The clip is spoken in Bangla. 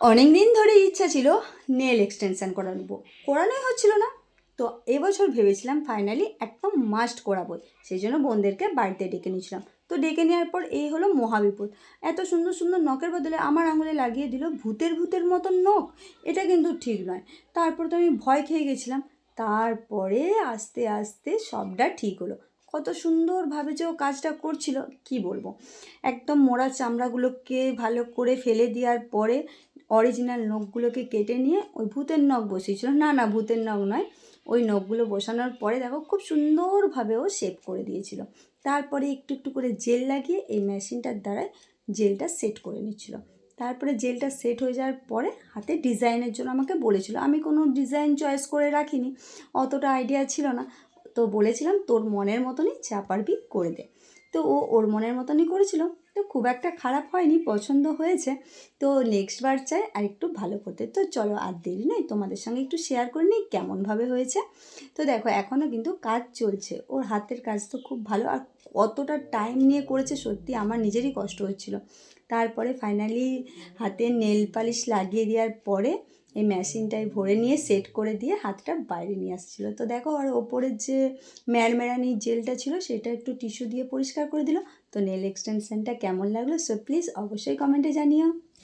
অনেক দিন ধরে ইচ্ছা ছিল নেল এক্সটেনশন করাবো করানোই হচ্ছিল না। তো এবছর ভেবেছিলাম ফাইনালি একদম মাস্ট করাবো সেই জন্য বোনদেরকে বাড়িতে ডেকে নিয়েছিলাম। তো ডেকে নেওয়ার পর এই হলো মহাবিপদ। এত সুন্দর সুন্দর নখের বদলে আমার আঙুলে লাগিয়ে দিল ভূতের ভূতের মতন নখ। এটা কিন্তু ঠিক নয়। তারপর তো আমি ভয় খেয়ে গেছিলাম। তারপরে আস্তে আস্তে সবটা ঠিক হলো। কত সুন্দরভাবে যে ও কাজটা করছিল, কি বলব? একদম মোড়া চামড়াগুলোকে ভালো করে ফেলে দেওয়ার পরে অরিজিনাল নখগুলোকে কেটে নিয়ে ওই ভূতের নখ বসিয়েছিল। না না, ভূতের নখ নয়, ওই নখগুলো বসানোর পরে দেখো খুব সুন্দরভাবে ও শেপ করে দিয়েছিল। তারপরে একটু একটু করে জেল লাগিয়ে এই মেশিনটার দ্বারাই জেলটা সেট করে নিচ্ছিল। তারপরে জেলটা সেট হয়ে যাওয়ার পরে হাতে ডিজাইনের জন্য আমাকে বলেছিল। আমি কোনো ডিজাইন চয়েস করে রাখিনি, অতটা আইডিয়া ছিল না। তো বলেছিলাম তোর মনের মতনই যা পারবি করে দে। তো ও ওর মনের মতনই করেছিল। তো খুব একটা খারাপ হয়নি, পছন্দ হয়েছে। তো নেক্সট বার চাই আর একটু ভালো করতে। তো চলো আর দেরি নয়, তোমাদের সঙ্গে একটু শেয়ার করে নিই কেমনভাবে হয়েছে। তো দেখো এখনও কিন্তু কাজ চলছে। ওর হাতের কাজ তো খুব ভালো আর কতটা টাইম নিয়ে করেছে সত্যি আমার নিজেরই কষ্ট হচ্ছিল। তারপরে ফাইনালি হাতে নেল পালিশ লাগিয়ে দেওয়ার পরে এই মেশিনটায় ভরে নিয়ে সেট করে দিয়ে হাতটা বাইরে নিয়ে আসছিল। তো দেখো, আর ওপরের যে ম্যারমেরানি জেলটা ছিল, সেটা একটু টিস্যু দিয়ে পরিষ্কার করে দিল। তো নেল এক্সটেনশনটা কেমন লাগল? সো প্লিজ অবশ্যই কমেন্টে জানিও।